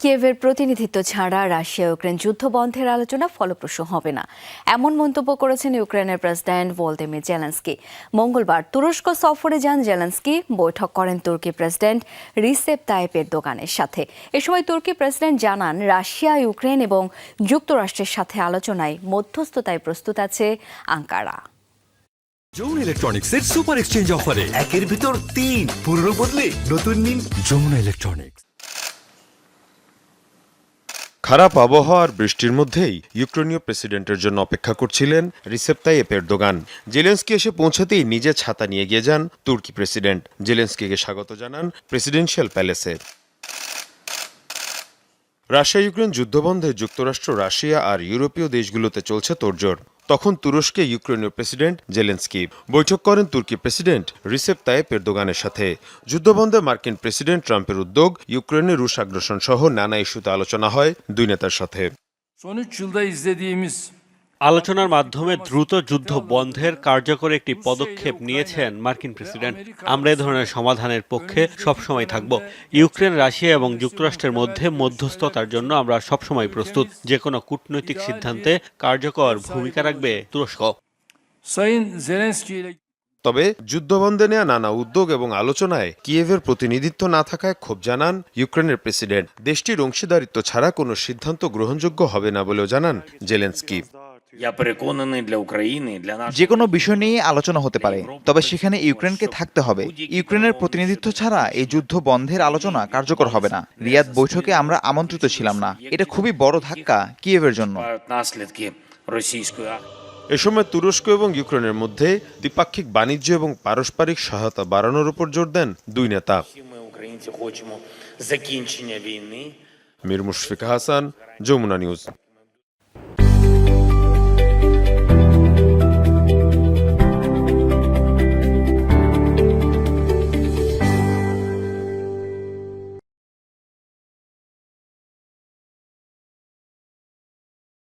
কিয়েভের প্রতিনিধিত্ব ছাড়া রাশিয়া ইউক্রেন যুদ্ধ বন্ধের আলোচনা ফলপ্রসূ হবে না। এমন মন্তব্য করেছেন ইউক্রেনের প্রেসিডেন্ট ভোলদিমির জেলেন্সকি। মঙ্গলবার তুরস্ক সফরে যান জেলেন্সকি। বৈঠক করেন তুর্কি প্রেসিডেন্ট রিসেপ তাইপের দোকানের সাথে। এ সময় তুর্কি প্রেসিডেন্ট জানান, রাশিয়া, ইউক্রেন এবং যুক্তরাষ্ট্রের সাথে আলোচনায় মধ্যস্থতায় প্রস্তুত আছে আঙ্কারা। যমুনা ইলেকট্রনিক্সের সুপার এক্সচেঞ্জ অফারে একের ভিতর তিন। পুরনো বদলে নতুন নিন যমুনা ইলেকট্রনিক্স। খারাপ আবহাওয়ার বৃষ্টির মধ্যেই ইউক্রেনীয় প্রেসিডেন্টের জন্য অপেক্ষা করছিলেন রিসেপ্তাই তাইয়েপ এরদোগান। জেলেন্সকি এসে পৌঁছাতেই নিজে ছাতা নিয়ে গিয়ে যান তুর্কি প্রেসিডেন্ট। জেলেন্সকিকে স্বাগত জানান প্রেসিডেন্সিয়াল প্যালেসে। রাশিয়া ইউক্রেন যুদ্ধবন্ধে যুক্তরাষ্ট্র, রাশিয়া আর ইউরোপীয় দেশগুলোতে চলছে তোড়জোড়। তখন তুরস্কে ইউক্রেনীয় প্রেসিডেন্ট জেলেন্সকি। বৈঠক করেন তুর্কি প্রেসিডেন্ট রিসেপ তাইপ এরদোগানের সাথে। যুদ্ধবন্ধে মার্কিন প্রেসিডেন্ট ট্রাম্পের উদ্যোগ ইউক্রেনের রুশ আগ্রাসন সহ নানা ইস্যুতে আলোচনা হয় দুই নেতার সাথে। Son 3 yılda izlediğimiz আলোচনার মাধ্যমে দ্রুত যুদ্ধ বন্ধের কার্যকর একটি পদক্ষেপ নিয়েছেন মার্কিন প্রেসিডেন্ট। আমরা এ ধরনের সমাধানের পক্ষে সবসময় থাকব। ইউক্রেন রাশিয়া এবং যুক্তরাষ্ট্রের মধ্যে মধ্যস্থতার জন্য আমরা সবসময় প্রস্তুত। যে কোনো কূটনৈতিক সিদ্ধান্তে কার্যকর ভূমিকা রাখবে তুরস্ক। তবে যুদ্ধবন্ধে নেওয়া নানা উদ্যোগ এবং আলোচনায় কিয়েভের প্রতিনিধিত্ব না থাকায় ক্ষোভ জানান ইউক্রেনের প্রেসিডেন্ট। দেশটির অংশীদারিত্ব ছাড়া কোনো সিদ্ধান্ত গ্রহণযোগ্য হবে না বলেও জানান জেলেন্সকি। যে কোনো বিষয় নিয়ে আলোচনা হতে পারে তবে সেখানে ইউক্রেনকে থাকতে হবে। ইউক্রেনের প্রতিনিধিত্ব ছাড়া এই যুদ্ধ বন্ধের আলোচনা কার্যকর হবে না। রিয়াদ বৈঠকে আমরা আমন্ত্রিত ছিলাম না। এটা খুবই বড় ধাক্কা কিয়েভের জন্য। এ সময় তুরস্ক এবং ইউক্রেনের মধ্যে দ্বিপাক্ষিক বাণিজ্য এবং পারস্পরিক সহায়তা বাড়ানোর উপর জোর দেন দুই নেতা। মির মুশফিক হাসান যমুনা নিউজ